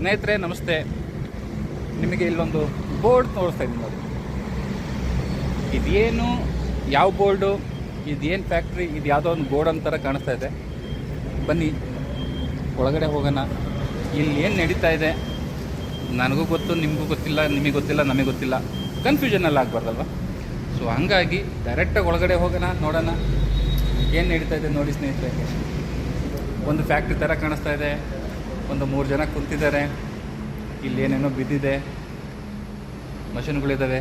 ಸ್ನೇಹಿತರೆ, ನಮಸ್ತೆ. ನಿಮಗೆ ಇಲ್ಲೊಂದು ಬೋರ್ಡ್ ತೋರಿಸ್ತಾ ಇದ್ದೀನಿ ನೋಡಿ. ಇದೇನು ಯಾವ ಬೋರ್ಡು? ಇದೇನು ಫ್ಯಾಕ್ಟ್ರಿ? ಇದು ಯಾವುದೋ ಒಂದು ಗೋಡನ್ ಥರ ಕಾಣಿಸ್ತಾ ಇದೆ. ಬನ್ನಿ, ಒಳಗಡೆ ಹೋಗೋಣ. ಇಲ್ಲಿ ಏನು ನಡೀತಾ ಇದೆ? ನನಗೂ ಗೊತ್ತು, ನಿಮಗೂ ಗೊತ್ತಿಲ್ಲ, ನಿಮಗೆ ಗೊತ್ತಿಲ್ಲ, ನಮಗೆ ಗೊತ್ತಿಲ್ಲ. ಕನ್ಫ್ಯೂಷನಲ್ಲಿ ಆಗಬಾರ್ದಲ್ವ? ಸೊ ಹಂಗಾಗಿ ಡೈರೆಕ್ಟಾಗಿ ಒಳಗಡೆ ಹೋಗೋಣ, ನೋಡೋಣ. ಏನು ನಡೀತಾ ಇದೆ ನೋಡಿ ಸ್ನೇಹಿತರೆ. ಒಂದು ಫ್ಯಾಕ್ಟ್ರಿ ಥರ ಕಾಣಿಸ್ತಾ ಇದೆ. ಒಂದು ಮೂರು ಜನ ಕುಂತಿದ್ದಾರೆ. ಇಲ್ಲಿ ಏನೇನೋ ಬಿದ್ದಿದೆ. ಮಷಿನ್ಗಳಿದ್ದಾವೆ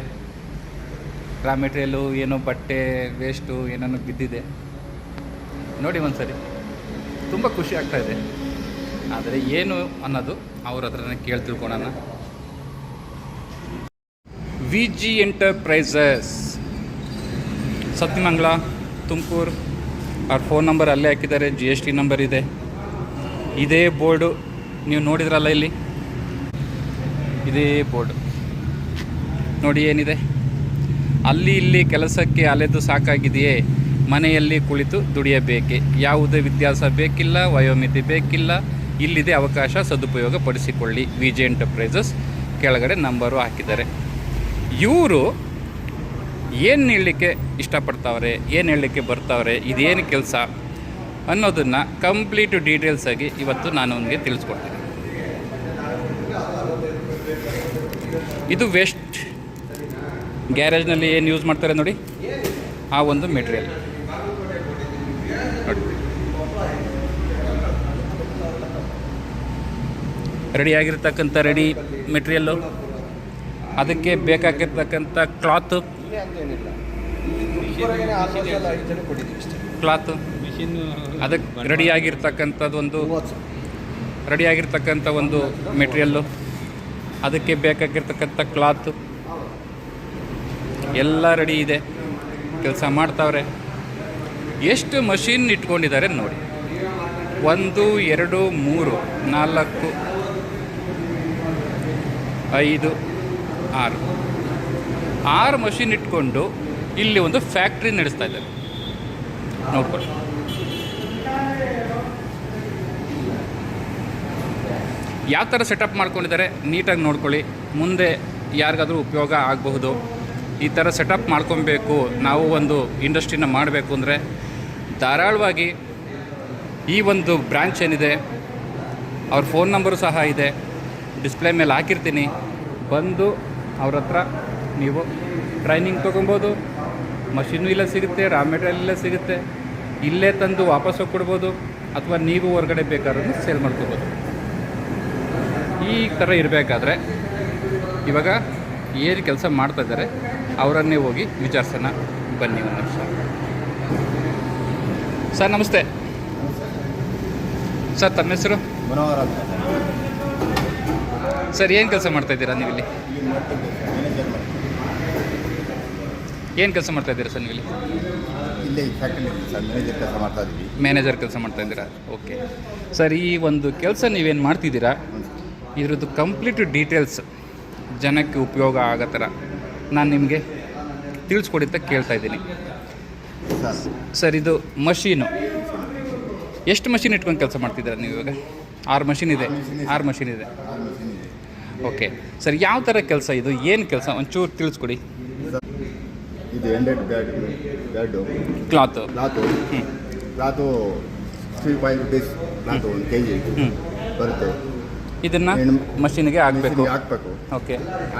ರಾ ಮೆಟೀರಿಯಲ್ಲು ಏನೋ ಬಟ್ಟೆ ವೇಸ್ಟು ಏನೇನೋ ಬಿದ್ದಿದೆ. ನೋಡಿ ಒಂದ್ಸರಿ. ತುಂಬ ಖುಷಿ ಆಗ್ತಾ ಇದೆ. ಆದರೆ ಏನು ಅನ್ನೋದು ಅವ್ರ ಹತ್ರನೇ ಕೇಳಿ ತಿಳ್ಕೊಳೋಣ. V G enterprises Sathyamangala, Tumakuru. ಅವ್ರ ಫೋನ್ ನಂಬರ್ ಅಲ್ಲೇ ಹಾಕಿದ್ದಾರೆ. ಜಿ ಎಸ್ ಟಿ ನಂಬರ್ ಇದೆ. ಇದೇ ಬೋರ್ಡು ನೀವು ನೋಡಿದ್ರಲ್ಲ ಇಲ್ಲಿ? ಇದೇ ಬೋರ್ಡ್. ನೋಡಿ ಏನಿದೆ? ಅಲ್ಲಿ ಇಲ್ಲಿ ಕೆಲಸಕ್ಕೆ ಅಲೆದು ಸಾಕಾಗಿದೆಯೇ? ಮನೆಯಲ್ಲಿ ಕುಳಿತು ದುಡಿಯಬೇಕೆ? ಯಾವುದೇ ವ್ಯತ್ಯಾಸ ಬೇಕಿಲ್ಲ ವಯೋಮಿತಿ ಬೇಕಿಲ್ಲ. ಇಲ್ಲಿದೆ ಅವಕಾಶ ಸದುಪಯೋಗ ಪಡಿಸಿಕೊಳ್ಳಿ ವಿ ಜೆ ಎಂಟರ್ಪ್ರೈಸಸ್ ಕೆಳಗಡೆ ನಂಬರು ಹಾಕಿದ್ದಾರೆ. ಇವರು ಏನು ಹೇಳಲಿಕ್ಕೆ ಇಷ್ಟಪಡ್ತಾವ್ರೆ? ಏನು ಹೇಳಲಿಕ್ಕೆ ಬರ್ತಾವ್ರೆ? ಇದೇನು ಕೆಲಸ? ಅನ್ನೋದನ್ನು ಕಂಪ್ಲೀಟ್ ಡೀಟೇಲ್ಸಾಗಿ ಇವತ್ತು ನಾನು ಅವನಿಗೆ ತಿಳಿಸ್ಕೊಡ್ತೀನಿ. ಇದು ವೇಸ್ಟ್ ಗ್ಯಾರೇಜ್ನಲ್ಲಿ ಏನು ಯೂಸ್ ಮಾಡ್ತಾರೆ ನೋಡಿ? ಆ ಒಂದು ಮೆಟೀರಿಯಲ್ ರೆಡಿ ಆಗಿರ್ತಕ್ಕಂಥ ರೆಡಿ ಮೆಟೀರಿಯಲ್ಲು ಅದಕ್ಕೆ ಬೇಕಾಗಿರ್ತಕ್ಕಂಥ ಕ್ಲಾತು ಕ್ಲಾತು ಅದಕ್ಕೆ ರೆಡಿ ಆಗಿರ್ತಕ್ಕಂಥದ್ದು ಒಂದು ರೆಡಿ ಆಗಿರ್ತಕ್ಕಂಥ ಒಂದು ಮೆಟೀರಿಯಲ್ಲು ಅದಕ್ಕೆ ಬೇಕಾಗಿರ್ತಕ್ಕಂಥ ಕ್ಲಾತು ಎಲ್ಲ ರೆಡಿ ಇದೆ. ಕೆಲಸ ಮಾಡ್ತಾವ್ರೆ. ಎಷ್ಟು ಮಷೀನ್ ಇಟ್ಕೊಂಡಿದ್ದಾರೆ ನೋಡಿ. ಒಂದು, ಎರಡು, ಮೂರು, ನಾಲ್ಕು, ಐದು, ಆರು. ಆರು ಮಷಿನ್ ಇಟ್ಕೊಂಡು ಇಲ್ಲಿ ಒಂದು ಫ್ಯಾಕ್ಟ್ರಿ ನಡೆಸ್ತಾ ಇದ್ದಾರೆ. ನೋಡ್ಕೊಳ್ಳಿ. ಯಾವ ಥರ ಸೆಟಪ್ ಮಾಡ್ಕೊಂಡಿದ್ದಾರೆ, ನೀಟಾಗಿ ನೋಡ್ಕೊಳ್ಳಿ. ಮುಂದೆ ಯಾರಿಗಾದರೂ ಉಪಯೋಗ ಆಗಬಹುದು. ಈ ಥರ ಸೆಟಪ್ ಮಾಡ್ಕೊಬೇಕು, ನಾವು ಒಂದು ಇಂಡಸ್ಟ್ರಿನ ಮಾಡಬೇಕು ಅಂದರೆ ಧಾರಾಳವಾಗಿ ಈ ಒಂದು ಬ್ರ್ಯಾಂಚ್ ಏನಿದೆ, ಅವ್ರ ಫೋನ್ ನಂಬರು ಸಹ ಇದೆ, ಡಿಸ್ಪ್ಲೇ ಮೇಲೆ ಹಾಕಿರ್ತೀನಿ. ಬಂದು ಅವ್ರ ಹತ್ರ ನೀವು ಟ್ರೈನಿಂಗ್ ತೊಗೊಬೋದು. ಮಷಿನು ಇಲ್ಲ ಸಿಗುತ್ತೆ ರಾ ಮೆಟೀರಿಯಲ್ ಇಲ್ಲ ಸಿಗುತ್ತೆ. ಇಲ್ಲೇ ತಂದು ವಾಪಸ್ಸು ಕೊಡ್ಬೋದು, ಅಥವಾ ನೀವು ಹೊರಗಡೆ ಬೇಕಾದ್ರೂ ಸೇಲ್ ಮಾಡ್ಕೋಬೋದು. ಈ ಥರ ಇರಬೇಕಾದ್ರೆ ಇವಾಗ ಏನು ಕೆಲಸ ಮಾಡ್ತಾ ಇದ್ದಾರೆ ಅವರನ್ನೇ ಹೋಗಿ ವಿಚಾರಿಸೋಣ. ಬನ್ನಿ ಒಂದು ನಿಮಿಷ. ಸರ್ ನಮಸ್ತೆ. ಸರ್ ತಮ್ಮ ಹೆಸರು? ಮನೋಹರ ಸರ್ ಏನು ಕೆಲಸ ಮಾಡ್ತಾ ಇದ್ದೀರಾ ನೀವು ಇಲ್ಲಿ? ಏನು ಕೆಲಸ ಮಾಡ್ತಾ ಇದ್ದೀರಾ ಸರ್ ನೀವು ಇಲ್ಲಿ? ಇಲ್ಲೇ ಈ ಫ್ಯಾಕ್ಟ್ರಿ ಸರ್ ಮ್ಯಾನೇಜರ್ ಕೆಲಸ ಮಾಡ್ತಾ ಮ್ಯಾನೇಜರ್ ಕೆಲಸ ಮಾಡ್ತಾ ಇದ್ದೀರಾ? ಓಕೆ ಸರ್ ಈ ಒಂದು ಕೆಲಸ ನೀವೇನು ಮಾಡ್ತಿದ್ದೀರಾ ಇದ್ರದ್ದು ಕಂಪ್ಲೀಟ್ ಡೀಟೇಲ್ಸ್ ಜನಕ್ಕೆ ಉಪಯೋಗ ಆಗೋ ಥರ ನಾನು ನಿಮಗೆ ತಿಳಿಸ್ಕೊಡಿ ಅಂತ ಕೇಳ್ತಾ ಇದ್ದೀನಿ. ಸರ್ ಇದು ಮಷೀನು. ಎಷ್ಟು ಮಷೀನ್ ಇಟ್ಕೊಂಡು ಕೆಲಸ ಮಾಡ್ತಿದ್ದೀರ ನೀವು ಇವಾಗ? ಆರು ಮಷೀನ್ ಇದೆ. ಆರು ಮಷೀನ್ ಇದೆ. ಓಕೆ. ಸರ್ ಯಾವ ಥರ ಕೆಲಸ ಇದು? ಏನು ಕೆಲಸ? ಒಂಚೂರು ತಿಳಿಸ್ಕೊಡಿ. ಇದು ಎಂಡೆಡ್ ಬ್ಯಾಡ್ ಬ್ಯಾಡು. Cloth. Cloth. Cloth three five rupees cloth ಒಂದು ಕೆ ಜಿ ಹ್ಞೂ ಬರುತ್ತೆ. ಇದನ್ನು ಮಷೀನ್ಗೆ ಹಾಕಬೇಕು. ಹಾಕಬೇಕು. ಓಕೆ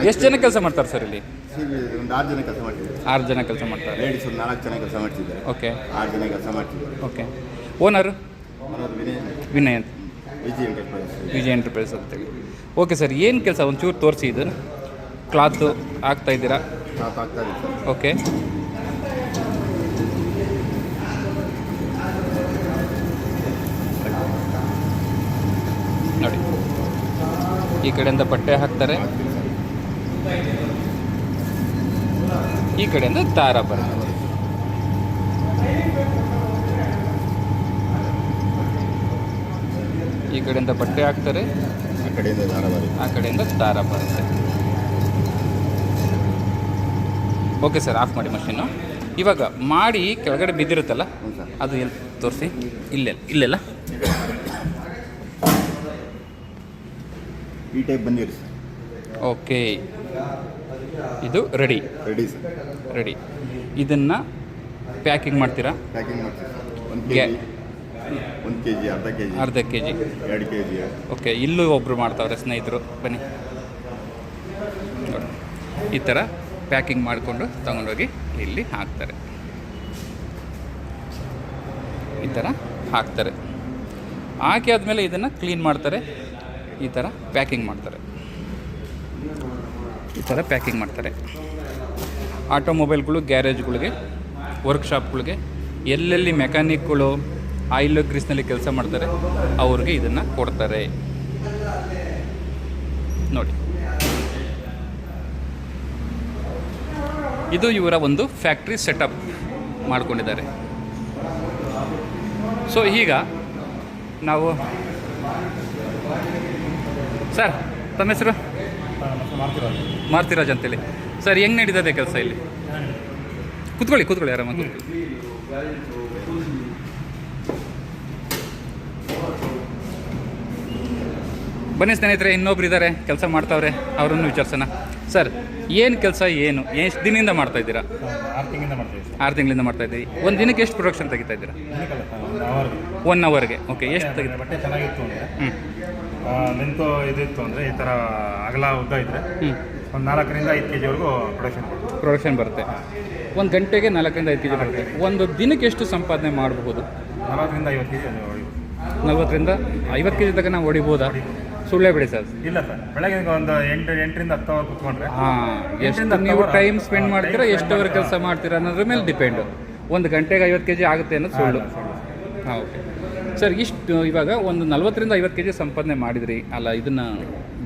ಎಷ್ಟು ಜನ ಕೆಲಸ ಮಾಡ್ತಾರೆ ಸರ್ ಇಲ್ಲಿ? ಒಂದು ಆರು ಜನ ಕೆಲಸ ಮಾಡ್ತಿದ್ದಾರೆ ಆರು ಜನ ಕೆಲಸ ಮಾಡ್ತಾರೆ. ಲೇಡೀಸ್ ಒಂದು ನಾಲ್ಕು ಜನ ಕೆಲಸ ಮಾಡ್ತಿದ್ದಾರೆ. ಓಕೆ ಆರು ಜನ ಕೆಲಸ ಮಾಡ್ತಿದ್ದಾರೆ ಓಕೆ ಓನರು ವಿನಯ್ ವಿನಯ್ ಅಂತ. ವಿಜಯ್ ಎಂಟರ್ಪ್ರೈಸ್ ವಿಜಯ್ ಎಂಟರ್ಪ್ರೈಸ್ ಅಂತೇಳಿ ಓಕೆ ಸರ್ ಏನು ಕೆಲಸ? ಒಂಚೂರು ತೋರಿಸಿ ಇದನ್ನು. ಕ್ಲಾತು ಹಾಕ್ತಾ ಇದ್ದೀರಾ? ಕ್ಲಾತ್ ಇದೆ ಓಕೆ ನೋಡಿ ಈ ಕಡೆಯಿಂದ ಬಟ್ಟೆ ಹಾಕ್ತಾರೆ. ಈ ಕಡೆಯಿಂದ ದಾರ ಬರುತ್ತೆ ಈ ಕಡೆಯಿಂದ ಬಟ್ಟೆ ಹಾಕ್ತಾರೆ. ಆ ಕಡೆಯಿಂದ ಬರುತ್ತೆ. ಆ ಕಡೆಯಿಂದ ದಾರ ಬರುತ್ತೆ. ಓಕೆ ಸರ್ ಆಫ್ ಮಾಡಿ ಮಷೀನು ಇವಾಗ ಮಾಡಿ ಕೆಳಗಡೆ ಬಿದ್ದಿರುತ್ತಲ್ಲ ಅದು ಎಲ್ಲಿ ತೋರಿಸಿ? ಇಲ್ಲೆಲ್ಲ ಇಲ್ಲೆಲ್ಲ? ಈ ಟೈಪ್ ಬಂದಿರಿ ಸರ್. ಓಕೆ. ಇದು ರೆಡಿ ರೆಡಿ ಸರ್. ರೆಡಿ ಇದನ್ನು ಪ್ಯಾಕಿಂಗ್ ಮಾಡ್ತೀರಾ? ಪ್ಯಾಕಿಂಗ್ ಮಾಡ್ತೀರಾ ಸರ್. ಒಂದು ಕೆ ಜಿ ಒಂದು ಕೆ ಜಿ ಅರ್ಧ ಕೆ ಜಿ ಅರ್ಧ ಕೆ ಜಿ ಎರಡು ಕೆ ಜಿ ಓಕೆ ಇಲ್ಲೂ ಒಬ್ಬರು ಮಾಡ್ತಾವ್ರೆ ಸ್ನೇಹಿತರು. ಬನ್ನಿ. ಈ ಥರ ಪ್ಯಾಕಿಂಗ್ ಮಾಡಿಕೊಂಡು ತಗೊಂಡೋಗಿ ಇಲ್ಲಿ ಹಾಕ್ತಾರೆ. ಈ ಥರ ಹಾಕ್ತಾರೆ. ಹಾಕಿ ಆದಮೇಲೆ ಇದನ್ನು ಕ್ಲೀನ್ ಮಾಡ್ತಾರೆ. ಈ ಥರ ಪ್ಯಾಕಿಂಗ್ ಮಾಡ್ತಾರೆ. ಈ ಥರ ಪ್ಯಾಕಿಂಗ್ ಮಾಡ್ತಾರೆ. ಆಟೋಮೊಬೈಲ್ಗಳು, ಗ್ಯಾರೇಜ್ಗಳಿಗೆ, ವರ್ಕ್ಶಾಪ್ಗಳಿಗೆ, ಎಲ್ಲೆಲ್ಲಿ ಮೆಕ್ಯಾನಿಕ್ಗಳು ಆಯಿಲ್ ಗ್ರೀಸ್ನಲ್ಲಿ ಕೆಲಸ ಮಾಡ್ತಾರೆ, ಅವ್ರಿಗೆ ಇದನ್ನು ಕೊಡ್ತಾರೆ. ನೋಡಿ. ಇದು ಇವರ ಒಂದು ಫ್ಯಾಕ್ಟ್ರಿ ಸೆಟಪ್ ಮಾಡಿಕೊಂಡಿದ್ದಾರೆ. ಸೊ, ಈಗ ನಾವು ಸರ್ ತಮ್ಮ ಹೆಸರು? ಮಾರುತಿರಾಜ್ ಅಂತೇಳಿ. ಸರ್ ಹೆಂಗೆ ನಡೀತದೆ ಕೆಲಸ ಇಲ್ಲಿ? ಕೂತ್ಕೊಳ್ಳಿ ಕೂತ್ಕೊಳ್ಳಿ ಆರಾಮಾಗಿ ಬನ್ನಿ ಸ್ನೇಹಿತರೆ ಇನ್ನೊಬ್ರು ಇದ್ದಾರೆ ಕೆಲಸ ಮಾಡ್ತಾವ್ರೆ ಅವರನ್ನು ವಿಚಾರಿಸೋಣ. ಸರ್ ಏನು ಕೆಲಸ ಏನು? ಎಷ್ಟು ದಿನದಿಂದ ಮಾಡ್ತಾ ಇದ್ದೀರಾ? ಆರು ತಿಂಗಳಿಂದ ಮಾಡ್ತೀವಿ ಸರ್ ಆರು ತಿಂಗಳಿಂದ ಮಾಡ್ತಾ ಇದ್ದೀವಿ. ಒಂದು ದಿನಕ್ಕೆ ಎಷ್ಟು ಪ್ರೊಡಕ್ಷನ್ ತೆಗಿತಾ ಇದ್ದೀರಾ? ಒನ್ ಅವರ್ಗೆ ಓಕೆ ಎಷ್ಟು ತೆಗಿತಾ ಹ್ಞೂ ಲೆಂತು ಇದಿತ್ತು ಅಂದರೆ ಈ ಥರ ಅಗಲ ಉದ್ದ ಇದ್ದರೆ ಒಂದು ನಾಲ್ಕರಿಂದ ಐದು ಕೆ ಜಿವರೆಗೂ ಪ್ರೊಡಕ್ಷನ್ ಪ್ರೊಡಕ್ಷನ್ ಬರುತ್ತೆ. ಒಂದು ಗಂಟೆಗೆ ನಾಲ್ಕರಿಂದ ಐದು ಕೆ ಜಿ ಬರುತ್ತೆ ಒಂದು ದಿನಕ್ಕೆ ಎಷ್ಟು ಸಂಪಾದನೆ ಮಾಡಬಹುದು? ನಲವತ್ತರಿಂದ ಐವತ್ತು ಕೆ ಜಿ ನಲ್ವತ್ತರಿಂದ ಐವತ್ತು ಕೆ ಜಿ ತನಕ ನಾವು ಹೊಡಿಬೋದಾ? ಸುಳ್ಳೇ ಬಿಡಿ ಸರ್. ಇಲ್ಲ ಸರ್. ಬೆಳಗ್ಗೆ ಒಂದು ಎಂಟು ಎಂಟರಿಂದ ಹತ್ತು ಅವರ್ ಕುತ್ಕೊಂಡ್ರೆ ಹಾಂ ಎಷ್ಟು ನೀವು ಟೈಮ್ ಸ್ಪೆಂಡ್ ಮಾಡ್ತೀರಾ ಎಷ್ಟು ಅವರ್ ಕೆಲಸ ಮಾಡ್ತೀರಾ ಅನ್ನೋದ್ರ ಮೇಲೆ ಡಿಪೆಂಡು ಒಂದು ಗಂಟೆಗೆ ಐವತ್ತು ಕೆ ಜಿ ಆಗುತ್ತೆ ಅನ್ನೋದು ಸುಳ್ಳು. ಹಾಂ ಓಕೆ ಸರ್ ಇಷ್ಟು ಇವಾಗ ಒಂದು ನಲ್ವತ್ತರಿಂದ ಐವತ್ತು ಕೆ ಜಿ ಸಂಪಾದನೆ ಮಾಡಿದ್ರಿ. ಅಲ್ಲ ಇದನ್ನು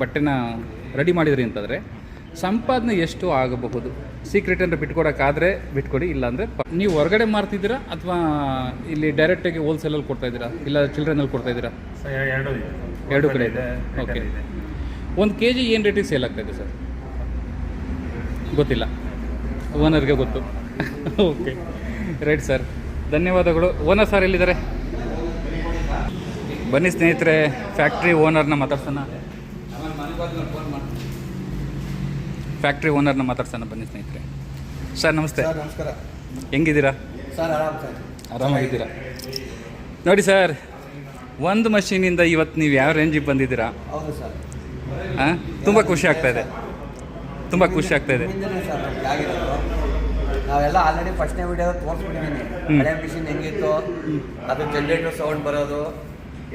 ಬಟ್ಟೆನ ರೆಡಿ ಮಾಡಿದ್ರಿ ಅಂತಂದರೆ ಸಂಪಾದನೆ ಎಷ್ಟು ಆಗಬಹುದು? ಸೀಕ್ರೆಟ್ ಅಂದರೆ ಬಿಟ್ಕೊಡೋಕ್ಕಾದರೆ ಬಿಟ್ಕೊಡಿ ಇಲ್ಲಾಂದರೆ ನೀವು ಹೊರಗಡೆ ಮಾರ್ತಿದ್ದೀರಾ ಅಥವಾ ಇಲ್ಲಿ ಡೈರೆಕ್ಟಾಗಿ ಹೋಲ್ಸೇಲಲ್ಲಿ ಕೊಡ್ತಾ ಇದ್ದೀರಾ? ಇಲ್ಲ ಚಿಲ್ಡ್ರನಲ್ಲಿ ಕೊಡ್ತಾ ಇದ್ದೀರಾ? ಎರಡು ಎರಡು ಕಡೆ ಇದೆ. ಓಕೆ ಒಂದು ಕೆ ಜಿ ಏನು ರೇಟಿಗೆ ಸೇಲ್ ಆಗ್ತಾಯಿದೆ ಸರ್? ಗೊತ್ತಿಲ್ಲ. ಓನರ್ಗೆ ಗೊತ್ತು. ಓಕೆ ರೈಟ್ ಸರ್ ಧನ್ಯವಾದಗಳು. ಓನರ್ ಸರ್ ಎಲ್ಲಿದ್ದಾರೆ? ಬನ್ನಿ ಸ್ನೇಹಿತರೆ ಫ್ಯಾಕ್ಟ್ರಿ ಓನರ್ನ ಮಾತಾಡ್ಸೋಣ. ಫ್ಯಾಕ್ಟ್ರಿ ಓನರ್ನ ಮಾತಾಡ್ಸೋಣ ಬನ್ನಿ ಸ್ನೇಹಿತರೆ. ಸರ್ ನಮಸ್ತೆ. ನಮಸ್ಕಾರ. ಹೆಂಗಿದ್ದೀರಾ? ಸರ್ ಆರಾಮ್ ಸರ್. ಆರಾಮಾಗಿದ್ದೀರಾ? ನೋಡಿ ಸರ್ ಒಂದು ಮಷೀನಿಂದ ಇವತ್ತು ನೀವು ಯಾವ ರೇಂಜಿಗೆ ಬಂದಿದ್ದೀರಾ? ಹೌದು ಸರ್ ಹಾಂ ತುಂಬ ಖುಷಿ ಆಗ್ತಾ ಇದೆ. ತುಂಬ ಖುಷಿ ಆಗ್ತಾ ಇದೆ. ನಾವೆಲ್ಲ ಆಲ್ರೆಡಿ ಫಸ್ಟ್ನೇ ವಿಡಿಯೋ ತೋರಿಸ್ಬಿಟ್ಟಿದ್ದೀನಿ. ಹಳೆ ಮಿಷಿನ್ ಹೆಂಗಿತ್ತು ಅದು ಜನ್ರೇಟರ್ ಸೌಂಡ್ ಬರೋದು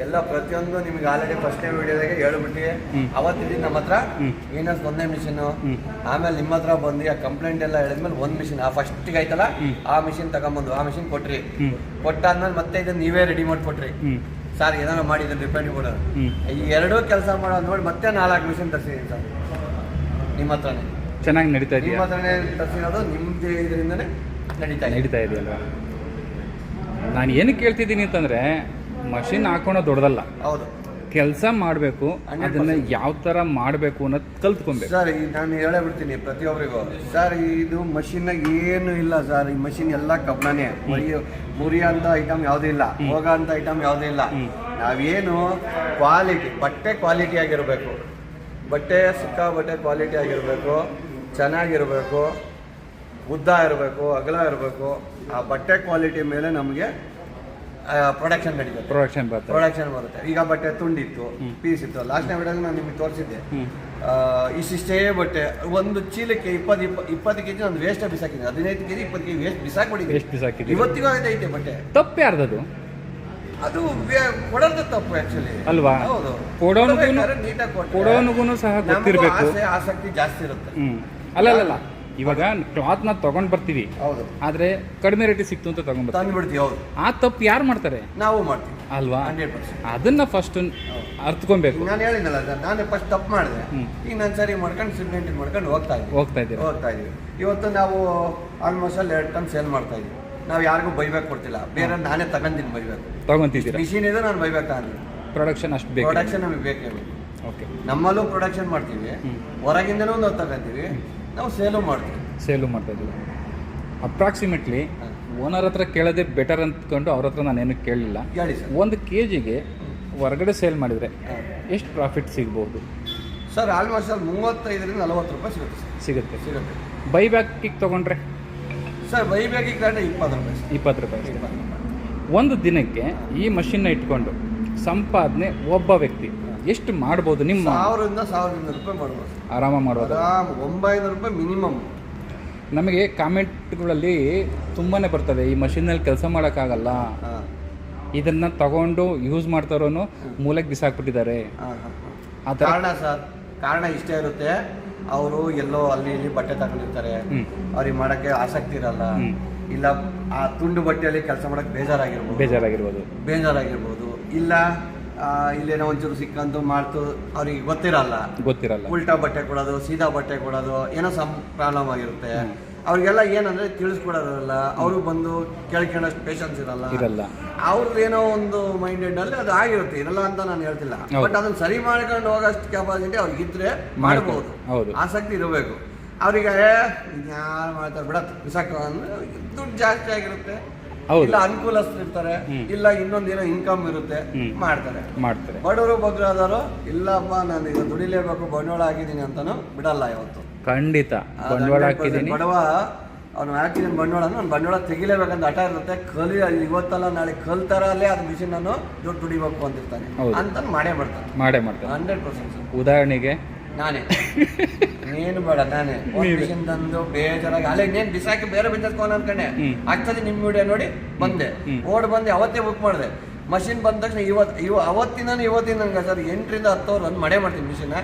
ಎಲ್ಲ ಪ್ರತಿಯೊಂದು ನಿಮ್ಗೆ ಆಲ್ರೆಡಿ ಫಸ್ಟ್ನೇ ವಿಡಿಯೋದಾಗೆ ವಿಡಿಯೋದಾಗ ಹೇಳ್ಬಿಟ್ಟಿ. ಅವತ್ತಿದ್ದೀನಿ ನಮ್ಮ ಹತ್ರ ಏನಸ್ ಒಂದೇ ಮಿಷಿನ್ ಆಮೇಲೆ ನಿಮ್ಮ ಹತ್ರ ಬಂದು ಆ ಕಂಪ್ಲೇಂಟ್ ಎಲ್ಲ ಹೇಳಿದ್ಮೇಲೆ ಒಂದ್ ಮಿಷಿನ್ ಆ ಫಸ್ಟಿಗೆ ಆಯ್ತಲ್ಲ. ಆ ಮಿಷಿನ್ ತಗೊಂಬಂದು ಆ ಮಿಷಿನ್ ಕೊಟ್ರಿ. ಕೊಟ್ಟಾದ್ಮೇಲೆ ಮತ್ತೆ ಇದನ್ನ ನೀವೇ ರೆಡಿ ಮಾಡಿ ಕೊಟ್ರಿ. ಸರ್ ಏನಾರ ಮಾಡಿ ಇದನ್ನ ರಿಪೇರಿ ಕೊಡೋದು. ಹ್ಞೂ ಈ ಎರಡೂ ಕೆಲಸ ಮಾಡೋದು ನೋಡಿ ಮತ್ತೆ ನಾಲ್ಕು ಮಿಷಿನ್ ತರ್ಸಿದೀನಿ ಸರ್ ನಿಮ್ಮ ಹತ್ರನೇ. ಚೆನ್ನಾಗಿ ನಡೀತಾ ನಿಮ್ಮ ಇದೆಯಾ ಹತ್ರನೇ ತರ್ಸಿರೋದು ನಿಮ್ದು ಇದರಿಂದನೇ ನಡೀತಾ ಇದೆ. ನಡೀತಾ ಇದೆಯಲ್ಲ ನಾನು ಏನಕ್ಕೆ ಕೇಳ್ತಿದ್ದೀನಿ ಅಂತಂದರೆ ಮಷಿನ್ ಹಾಕೋಣ ದೊಡ್ಡದಲ್ಲ. ಹೌದು. ಕೆಲಸ ಮಾಡಬೇಕು 100% ಯಾವ ಥರ ಮಾಡಬೇಕು ಅನ್ನೋದು ಕಲ್ತ್ಕೊಬೇಕು. ಸರ್ ಈ ನಾನು ಹೇಳೇ ಬಿಡ್ತೀನಿ ಪ್ರತಿಯೊಬ್ಬರಿಗೂ ಸರ್ ಇದು ಮಷಿನ್ ಏನು ಇಲ್ಲ ಸರ್ ಈ ಮಷಿನ್ ಎಲ್ಲ ಕಬ್ಬಣನೇ ಮುರಿಯೋ ಅಂತ ಐಟಮ್ ಯಾವುದೂ ಇಲ್ಲ ಹೋಗ ಅಂತ ಐಟಮ್ ಯಾವುದೂ ಇಲ್ಲ. ನಾವೇನು ಕ್ವಾಲಿಟಿ ಬಟ್ಟೆ ಕ್ವಾಲಿಟಿ ಆಗಿರಬೇಕು. ಬಟ್ಟೆ ಸಿಕ್ಕಾಬಟ್ಟೆ ಕ್ವಾಲಿಟಿ ಆಗಿರಬೇಕು ಚೆನ್ನಾಗಿರಬೇಕು ಉದ್ದ ಇರಬೇಕು ಅಗಲ ಇರಬೇಕು ಆ ಬಟ್ಟೆ ಕ್ವಾಲಿಟಿ ಮೇಲೆ ನಮಗೆ ಪ್ರೊಡಕ್ಷನ್ ನಡೀತದೆ. ಪ್ರೊಡಕ್ಷನ್ ಬರ್ತದೆ. ಪ್ರೊಡಕ್ಷನ್ ಬರುತ್ತೆ. ಈಗ ಬಟ್ಟೆ ತುಂಡಿತ್ತು. ಪೀಸ್ ಇತ್ತು. ಲಾಸ್ಟ್ನೇ ವಿಡಿಯೋದಲ್ಲಿ ನಾನು ನಿಮಗೆ ತೋರಿಸಿದ್ದೆ. ಇಷ್ಟಿಷ್ಟೇ ಬಟ್ಟೆ ಒಂದು ಚೀಲಕ್ಕೆ ಇಪ್ಪತ್ತು ಇಪ್ಪ ಇಪ್ಪತ್ತು ಕೆಜಿ ನಾನು ವೇಸ್ಟ್ ಬಿಸಾಕಿದ್ದೆ ಹದಿನೈದು ಕೆಜಿ ಇಪ್ಪತ್ತು ಕೆಜಿ ವೇಸ್ಟ್ ಬಿಸಾಕ್ಬಿಟ್ಟಿದ್ದೀನಿ. ವೇಸ್ಟ್ ಬಿಸಾಕಿ ಇವತ್ತಿಗೂ ಅದೇ ಐತೆ ಬಟ್ಟೆ. ತಪ್ಪು ಯಾರ್ದದು? ಅದು ಕೊಡೋದು ತಪ್ಪು ಆಕ್ಚುಲಿ ಅಲ್ವಾ? ಹೌದು. ಕೊಡೋನ್ಗುನು ಸಹ ಗೊತ್ತಿರಬೇಕು ಗೊತ್ತಿರ್ಬೇಕು. ಆಸೆ ಆಸಕ್ತಿ ಜಾಸ್ತಿ ಇರುತ್ತೆ. ಅಲ್ಲ ಅಲ್ಲ ಇವಾಗ ನ ತಗೊಂಡ್ ಬರ್ತೀವಿ. ಹೌದು. ಆದರೆ ಕಡಿಮೆ ರೇಟ್ ಸಿಕ್ತು ಅಂತ ತಗೊಂಡ್ ಬರ್ತೀವಿ. ತಂದ್ಬಿಡ್ತೀವಿ ಹೌದು. ಆ ತಪ್ಪು ಯಾರು ಮಾಡ್ತಾರೆ? ನಾವು ಮಾಡ್ತೀವಿ. ಅಲ್ವಾ? Hundred percent. ಅದನ್ನ ಫಸ್ಟ್ ಅರ್ತ್ಕೊಬೇಕು. ನಾನು ಹೇಳಿದ್ನಲ್ಲ ಸರ್ ನಾನು ಫಸ್ಟ್ ತಪ್ಪು ಮಾಡಿದೆ. ಈಗ ನಾನು ಸರಿ ಮಾಡ್ಕೊಂಡು ಸಿಮೆಂಟ್ ಮಾಡ್ಕೊಂಡು ಹೋಗ್ತಾ ಇದ್ದೀನಿ. ಹೋಗ್ತಾ ಇದ್ದೀವಿ ಹೋಗ್ತಾ ಇದ್ದೀವಿ. ಇವತ್ತು ನಾವು ಆಲ್ಮೋಸ್ಟ್ ಅಲ್ಲಿ ಎರಡು ಟನ್ ಸೇಲ್ ಮಾಡ್ತಾ ಇದ್ದೀವಿ. ನಾವು ಯಾರಿಗೂ ಬೈಬೇಕು ಕೊಡ್ತಿಲ್ಲ. ಬೇರೆ ನಾನೇ ತಗೊಂಡಿನಿ ಬೈಬೇಕು ತಗೊಂತಿದ್ದೀರಾ? ಮಿಷಿನ್ ಇದೆ ನಾನು ಬೈಬೇಕು ಅಂತೀನಿ ಪ್ರೊಡಕ್ಷನ್ ಅಷ್ಟು ಬೇಕು. ಪ್ರೊಡಕ್ಷನ್ ನಮಗೆ ಬೇಕೇ ಬೇಕು ಓಕೆ ನಮ್ಮಲ್ಲೂ ಪ್ರೊಡಕ್ಷನ್ ಮಾಡ್ತೀವಿ. ಹೊರಗಿಂದನೂ ನಾವು ತಗೊಂತೀವಿ. ನಾವು ಸೇಲು ಮಾಡ್ತೀವಿ. ಸೇಲು ಮಾಡ್ತಾ ಇದ್ದೀವಿ. ಅಪ್ರಾಕ್ಸಿಮೇಟ್ಲಿ ಓನರ್ ಹತ್ರ ಕೇಳೋದೇ ಬೆಟರ್ ಅಂದ್ಕೊಂಡು ಅವ್ರ ಹತ್ರ ನಾನೇನು ಕೇಳಲಿಲ್ಲ ಹೇಳಿ ಸರ್. ಒಂದು ಕೆ ಜಿಗೆ ಹೊರಗಡೆ ಸೇಲ್ ಮಾಡಿದರೆ ಎಷ್ಟು ಪ್ರಾಫಿಟ್ ಸಿಗ್ಬೋದು? ಸರ್ ಆಲ್ಮೋಸ್ಟ್ ಸರ್ ಮೂವತ್ತೈದರಿಂದ ನಲವತ್ತು ರೂಪಾಯಿ ಸಿಗುತ್ತೆ ಸರ್. ಸಿಗುತ್ತೆ. ಸಿಗುತ್ತೆ. ಬೈ ಬ್ಯಾಕಿಗೆ ತೊಗೊಂಡ್ರೆ? ಸರ್ ಬೈಬೇಕಿಗೆ ಕಂಡ್ರೆ ಇಪ್ಪತ್ತು ರೂಪಾಯಿ ಸರ್. ಇಪ್ಪತ್ತು ರೂಪಾಯಿ ಅಷ್ಟೇ. ಒಂದು ದಿನಕ್ಕೆ ಈ ಮಷಿನ್ನ ಇಟ್ಕೊಂಡು ಸಂಪಾದನೆ ಒಬ್ಬ ವ್ಯಕ್ತಿ. ಎಷ್ಟು ಮಾಡ್ಬೋದು ನಿಮ್ಮ ಸಾವಿರದಿಂದ ಸಾವಿರದ ರೂಪಾಯಿ ಮಾಡ್ಬೋದು. ಆರಾಮ ಮಾಡ್ಬೋದು. ಆರಾಮ್ ಒಂಬೈನೂರು ರೂಪಾಯಿ ಮಿನಿಮಮ್. ನಮಗೆ ಕಾಮೆಂಟ್ಗಳಲ್ಲಿ ತುಂಬಾ ಬರ್ತವೆ ಈ ಮಷಿನಲ್ಲಿ ಕೆಲಸ ಮಾಡೋಕ್ಕಾಗಲ್ಲ. ಹಾಂ. ಇದನ್ನು ತಗೊಂಡು ಯೂಸ್ ಮಾಡ್ತಾರೋನು ಮೂಲಕ್ಕೆ ಬಿಸಾಕ್ಬಿಟ್ಟಿದ್ದಾರೆ. ಆ ಥರ ಕಾರಣ ಸರ್ ಕಾರಣ ಇಷ್ಟೇ ಇರುತ್ತೆ. ಅವರು ಎಲ್ಲೋ ಅಲ್ಲಿ ಇಲ್ಲಿ ಬಟ್ಟೆ ತಗೊಂಡಿರ್ತಾರೆ. ಹ್ಮ್. ಅವ್ರಿಗೆ ಮಾಡೋಕ್ಕೆ ಆಸಕ್ತಿ ಇರಲ್ಲ. ಹ್ಮ್. ಇಲ್ಲ ಆ ತುಂಡು ಬಟ್ಟೆಯಲ್ಲಿ ಕೆಲಸ ಮಾಡೋಕ್ಕೆ ಬೇಜಾರಾಗಿರ್ಬೋದು. ಬೇಜಾರಾಗಿರ್ಬೋದು. ಬೇಜಾರಾಗಿರ್ಬೋದು. ಇಲ್ಲ ಇಲ್ಲೇನೋ ಒಂಚೂರು ಸಿಕ್ಕಂತು ಮಾಡ್ತು ಅವ್ರಿಗೆ ಗೊತ್ತಿರಲ್ಲ. ಗೊತ್ತಿರಲ್ಲ. ಉಲ್ಟಾ ಬಟ್ಟೆ ಕೊಡೋದು ಸೀದಾ ಬಟ್ಟೆ ಕೊಡೋದು ಏನೋ ಸಮ್ ಪ್ರಾಬ್ಲಮ್ ಆಗಿರುತ್ತೆ. ಅವ್ರಿಗೆಲ್ಲ ಏನಂದ್ರೆ ತಿಳಿಸ್ಕೊಡೋದಿರಲ್ಲ ಅವರು ಬಂದು ಕೇಳ್ಕೊಳ್ಳೋಷ್ಟು ಪೇಷನ್ಸ್ ಇರಲ್ಲ. ಇರಲ್ಲ. ಅವ್ರದ್ದು ಏನೋ ಒಂದು ಮೈಂಡೆಡ್ ಅಲ್ಲಿ ಅದು ಆಗಿರುತ್ತೆ ಇರಲ್ಲ ಅಂತ ನಾನು ಹೇಳ್ತಿಲ್ಲ. ಬಟ್ ಅದನ್ನ ಸರಿ ಮಾಡ್ಕೊಂಡು ಹೋಗೋಷ್ಟು ಕೆಪಾಸಿಟಿ ಅವ್ರಿಗೆ ಇದ್ರೆ ಮಾಡಬಹುದು. ಆಸಕ್ತಿ ಇರಬೇಕು. ಅವ್ರಿಗೆ ಯಾರು ಮಾಡ್ತಾರೆ? ಬಿಡತ್ತೆ. ಬಿಸಾಕ ಅಂದ್ರೆ ದುಡ್ಡು ಜಾಸ್ತಿ ಆಗಿರುತ್ತೆ. ಇಲ್ಲ ಅನುಕೂಲಸ್ತಿರ್ತಾರೆ ಇಲ್ಲ ಇನ್ನೊಂದ್ ಏನೋ ಇನ್ನೊಂದೇನೋ ಇನ್ಕಮ್ ಇರುತ್ತೆ ಮಾಡ್ತಾರೆ. ಮಾಡ್ತಾರೆ. ಬಡವರು ಬಗ್ರಾದವರು ಇಲ್ಲಪ್ಪ ನಾನು ಈಗ ದುಡಿಲೇಬೇಕು ಬಂಡವಾಳ ಆಗಿದ್ದೀನಿ ಅಂತಾನು ಬಿಡಲ್ಲ ಯಾವತ್ತು. ಖಂಡಿತ. ಬಂಡವಾಳ 100% ಹಾಕಿದ್ದೀನಿ. ಬಡವ ಅವ್ನು ಹಾಕಿದ್ದೀನಿ ಬಂಡವಾಳ ನಾನು ಬಂಡವಾಳ ತೆಗಿಲೇಬೇಕಂತ ಹಠ ಇರುತ್ತೆ. ಕಲಿ ಅಲ್ಲಿ ಇವತ್ತಲ್ಲ ನಾಳೆ ಕಲ್ತಾರಲ್ಲೇ ಅದ್ ಮಿಷಿನ್ ಅನ್ನು ದುಡ್ಡು ದುಡಿಬೇಕು ಅಂತಿರ್ತಾನೆ. ಅಂತ ಮಾಡೇ ಮಾಡ್ತಾನೆ. ಮಾಡೇ ಮಾಡ್ತಾನೆ. ಹಂಡ್ರೆಡ್ ಪರ್ಸೆಂಟ್ ಉದಾಹರಣೆಗೆ? ನಾನೇ. ನೀನು ಬೇಡ ನಾನೇ ಮಿಷನ್ ತಂದು ಬೇಜಾರಾಗಿ ಅಲ್ಲೇ ಇನ್ನೇನು ಬಿಸಾಕಿ ಬೇರೆ ಕೋನ್ ಅನ್ಕೊಂಡೆ. ಆಗ್ತದೆ ನಿಮ್ಮ ವಿಡಿಯೋ ನೋಡಿ ಬಂದೆ. ಓಡ್ ಬಂದೆ ಅವತ್ತೇ ಬುಕ್ ಮಾಡಿದೆ. ಮಷಿನ್ ಬಂದ ತಕ್ಷಣ ಇವತ್ತು ಇವ ಅವತ್ತಿನ ಇವತ್ತಿನ ನಂಗೆ ಸರ್. ಎಂಟರಿಂದ ಹತ್ತು ರನ್ ಮಡೆ ಮಾಡ್ತೀನಿ ಮಿಷಿನ್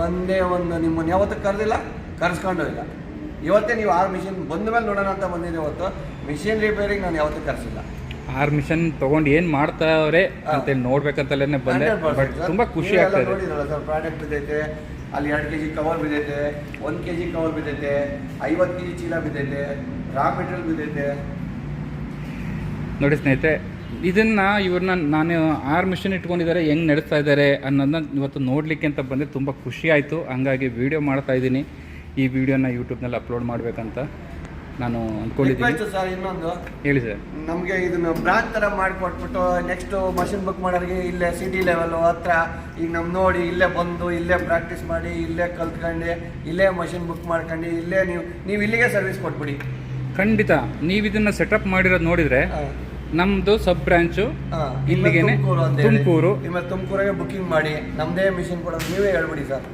ಒಂದೇ ಒಂದು ನಿಮ್ಮನ್ನ ಯಾವತ್ತೂ ಕರೆದಿಲ್ಲ ಕರೆಸ್ಕೊಂಡು ಇಲ್ಲ ಇವತ್ತೇ ನೀವು ಆರು ಮಿಷಿನ್ ಬಂದ ಮೇಲೆ ನೋಡೋಣ ಅಂತ ಬಂದಿದ್ದೆ ಇವತ್ತು. ಮಿಷಿನ್ ರಿಪೇರಿಗೆ ನಾನು ಯಾವತ್ತೂ ಕರೆಸಿಲ್ಲ. ಆರ್ ಮಿಷನ್ ತಗೊಂಡು ಏನು ಮಾಡ್ತಾವ್ರೆ ಅಂತ ನೋಡ್ಬೇಕಂತಲೇ ಬಂದೆ. ಬಟ್ ತುಂಬ ಖುಷಿ ಆಗ್ತದೆ ಪ್ರಾಡಕ್ಟ್ ಬಿದ್ದೈತೆ ಅಲ್ಲಿ ಎರಡು ಕೆ ಜಿ ಕವರ್ ಬಿದ್ದೈತೆ, ಒಂದು ಕೆ ಜಿ ಕವರ್ ಬಿದ್ದೈತೆ, ಐವತ್ತು ಕೆ ಜಿ ಚೀಲ ಬಿದ್ದೈತೆ ರಾ ಮೆಟೀರಿಯಲ್ ಬಿದ್ದೈತೆ. ನೋಡಿ ಸ್ನೇಹಿತರೆ, ಇದನ್ನ ಇವ್ರನ್ನ ನಾನು ಆರ್ ಮಿಷನ್ ಇಟ್ಕೊಂಡಿದ್ದಾರೆ, ಹೆಂಗೆ ನಡೆಸ್ತಾ ಇದ್ದಾರೆ ಅನ್ನೋದನ್ನ ಇವತ್ತು ನೋಡಲಿಕ್ಕೆ ಅಂತ ಬಂದರೆ ತುಂಬ ಖುಷಿ ಆಯಿತು. ಹಂಗಾಗಿ ವಿಡಿಯೋ ಮಾಡ್ತಾ ಇದ್ದೀನಿ. ಈ ವಿಡಿಯೋನ ಯೂಟ್ಯೂಬ್ನಲ್ಲಿ ಅಪ್ಲೋಡ್ ಮಾಡಬೇಕಂತ. ನಾನು ಅಂದ್ಕೊಂಡಿದ್ದೀನಿ. ಸರ್ ಇನ್ನೊಂದು. ಹೇಳಿ ಸರ್. ನಮಗೆ ಇದನ್ನ ಬ್ರಾಂಚ್ ಥರ ಮಾಡಿಕೊಟ್ಬಿಟ್ಟು ನೆಕ್ಸ್ಟ್ ಮಷಿನ್ ಬುಕ್ ಮಾಡೋರಿಗೆ ಇಲ್ಲೇ ಸಿಟಿ ಲೆವೆಲ್ ಹತ್ರ ಈಗ ನಮ್ಮ ನೋಡಿ ಇಲ್ಲೇ ಬಂದು ಇಲ್ಲೇ ಪ್ರಾಕ್ಟೀಸ್ ಮಾಡಿ ಇಲ್ಲೇ ಕಲ್ತ್ಕೊಂಡು ಇಲ್ಲೇ ಮಷಿನ್ ಬುಕ್ ಮಾಡ್ಕೊಂಡು ಇಲ್ಲೇ ನೀವು ನೀವು ಇಲ್ಲಿಗೆ ಸರ್ವಿಸ್ ಕೊಟ್ಬಿಡಿ. ಖಂಡಿತ. ನೀವು ಇದನ್ನು ಸೆಟಪ್ ಮಾಡಿರೋದು ನೋಡಿದರೆ ನಮ್ಮದು ಸಬ್ ಬ್ರಾಂಚು ಇಲ್ಲಿಗೆ ತುಮಕೂರು ತುಮಕೂರಿಗೆ ಬುಕಿಂಗ್ ಮಾಡಿ. ನಮ್ಮದೇ ಮಿಷಿನ್ ಕೊಡೋದು ನೀವೇ ಹೇಳ್ಬಿಡಿ ಸರ್.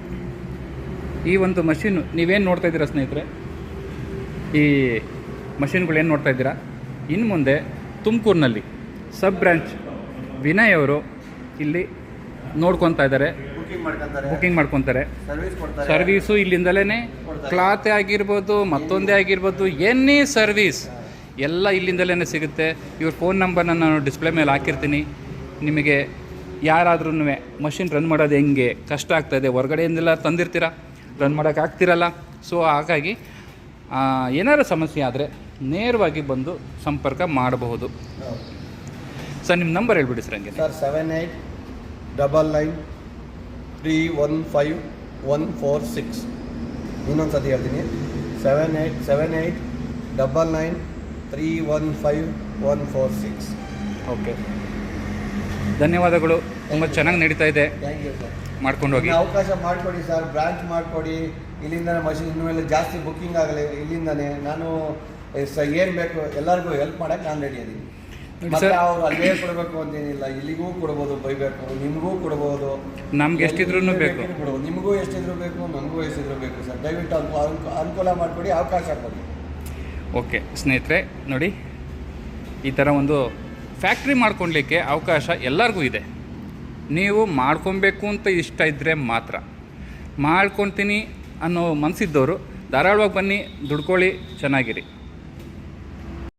ಈ ಒಂದು ಮಷಿನ್ ನೀವೇನು ನೋಡ್ತಾ ಇದ್ದೀರಾ ಸ್ನೇಹಿತರೆ? ಈ ಮಷಿನ್ಗಳೇನು ನೋಡ್ತಾ ಇದ್ದೀರಾ? ಇನ್ನು ಮುಂದೆ ತುಮಕೂರಿನಲ್ಲಿ ಸಬ್ ಬ್ರಾಂಚ್ ವಿನಯ್ ಅವರು ಇಲ್ಲಿ ನೋಡ್ಕೊತಾ ಇದ್ದಾರೆ. ಬುಕಿಂಗ್ ಮಾಡ್ಕೊಂತಾರೆ. ಸರ್ವೀಸು ಇಲ್ಲಿಂದಲೇ ಕ್ಲಾತ್ ಆಗಿರ್ಬೋದು ಮತ್ತೊಂದೇ ಆಗಿರ್ಬೋದು ಎನಿ ಸರ್ವೀಸ್ ಎಲ್ಲ ಇಲ್ಲಿಂದಲೇ ಸಿಗುತ್ತೆ. ಇವ್ರ ಫೋನ್ ನಂಬರ್ನ ನಾನು ಡಿಸ್ಪ್ಲೇ ಮೇಲೆ ಹಾಕಿರ್ತೀನಿ. ನಿಮಗೆ ಯಾರಾದ್ರೂ ಮಷಿನ್ ರನ್ ಮಾಡೋದು ಹೆಂಗೆ? ಕಷ್ಟ ಆಗ್ತಾಯಿದೆ ಹೊರಗಡೆಯಿಂದೆಲ್ಲ ತಂದಿರ್ತೀರ? ರನ್ ಮಾಡೋಕ್ಕಾಗ್ತಿರಲ್ಲ ಸೊ ಹಾಗಾಗಿ ಆ, ಏನಾದ್ರು ಸಮಸ್ಯೆ ಆದರೆ ನೇರವಾಗಿ ಬಂದು ಸಂಪರ್ಕ ಮಾಡಬಹುದು. ಸರ್ ನಿಮ್ಮ ನಂಬರ್ ಹೇಳ್ಬಿಡಿ ಸರ್ ಹಂಗೆ. Sir seven eight double nine three one five one four six ಇನ್ನೊಂದು ಸತಿ ಹೇಳ್ತೀನಿ. Seven eight seven eight double nine three one five one four six okay ಧನ್ಯವಾದಗಳು. ತುಂಬ ಚೆನ್ನಾಗಿ ನಡೀತಾ ಇದೆ. ಥ್ಯಾಂಕ್ ಯು ಸರ್ ಮಾಡ್ಕೊಂಡು ಹೋಗಿ. ಅವಕಾಶ ಮಾಡಿಕೊಡಿ ಸರ್ ಬ್ರಾಂಚ್ ಮಾಡಿಕೊಡಿ. ಇಲ್ಲಿಂದ ಮಷಿನ್ ಇನ್ನೂ ಜಾಸ್ತಿ ಬುಕ್ಕಿಂಗ್ ಆಗಲಿ ಇಲ್ಲಿಂದನೇ ನಾನು ಏನು ಬೇಕು ಎಲ್ಲರಿಗೂ ಹೆಲ್ಪ್ ಮಾಡಕ್ಕೆ ನಾನು ರೆಡಿ ಇದ್ದೀನಿ ಮತ್ತೆ ಸರ್. ಅವ್ರು ಅಲ್ಲೇ ಕೊಡಬೇಕು ಅಂತೇನಿಲ್ಲ. ಇಲ್ಲಿಗೂ ಕೊಡ್ಬೋದು ಬೈಬೇಕು ನಿಮಗೂ ಕೊಡ್ಬೋದು. ನಮ್ಗೆ ಎಷ್ಟಿದ್ರೂ ಬೇಕು. ಕೊಡ್ಬೋದು. ನಿಮಗೂ ಎಷ್ಟಿದ್ರು ಬೇಕು ನಮಗೂ ಎಷ್ಟಿದ್ರು ಬೇಕು ಸರ್. ದಯವಿಟ್ಟು ಅನುಕೂಲ ಅನ್ಕು- ಅನುಕೂಲ ಮಾಡಿಕೊಡಿ ಅವಕಾಶ ಕೊಡಿ. ಓಕೆ ಸ್ನೇಹಿತರೆ ನೋಡಿ ಈ ಥರ ಒಂದು ಫ್ಯಾಕ್ಟ್ರಿ ಮಾಡ್ಕೊಳ್ಲಿಕ್ಕೆ ಅವಕಾಶ ಎಲ್ಲರಿಗೂ ಇದೆ. ನೀವು ಮಾಡ್ಕೊಬೇಕು ಅಂತ ಇಷ್ಟ ಇದ್ದರೆ ಮಾತ್ರ. ಮಾಡ್ಕೊತೀನಿ ಅನ್ನೋ ಮನಸ್ಸಿದ್ದವರು ಧಾರಾಳವಾಗಿ ಬನ್ನಿ ದುಡ್ಕೊಳ್ಳಿ ಚೆನ್ನಾಗಿರಿ.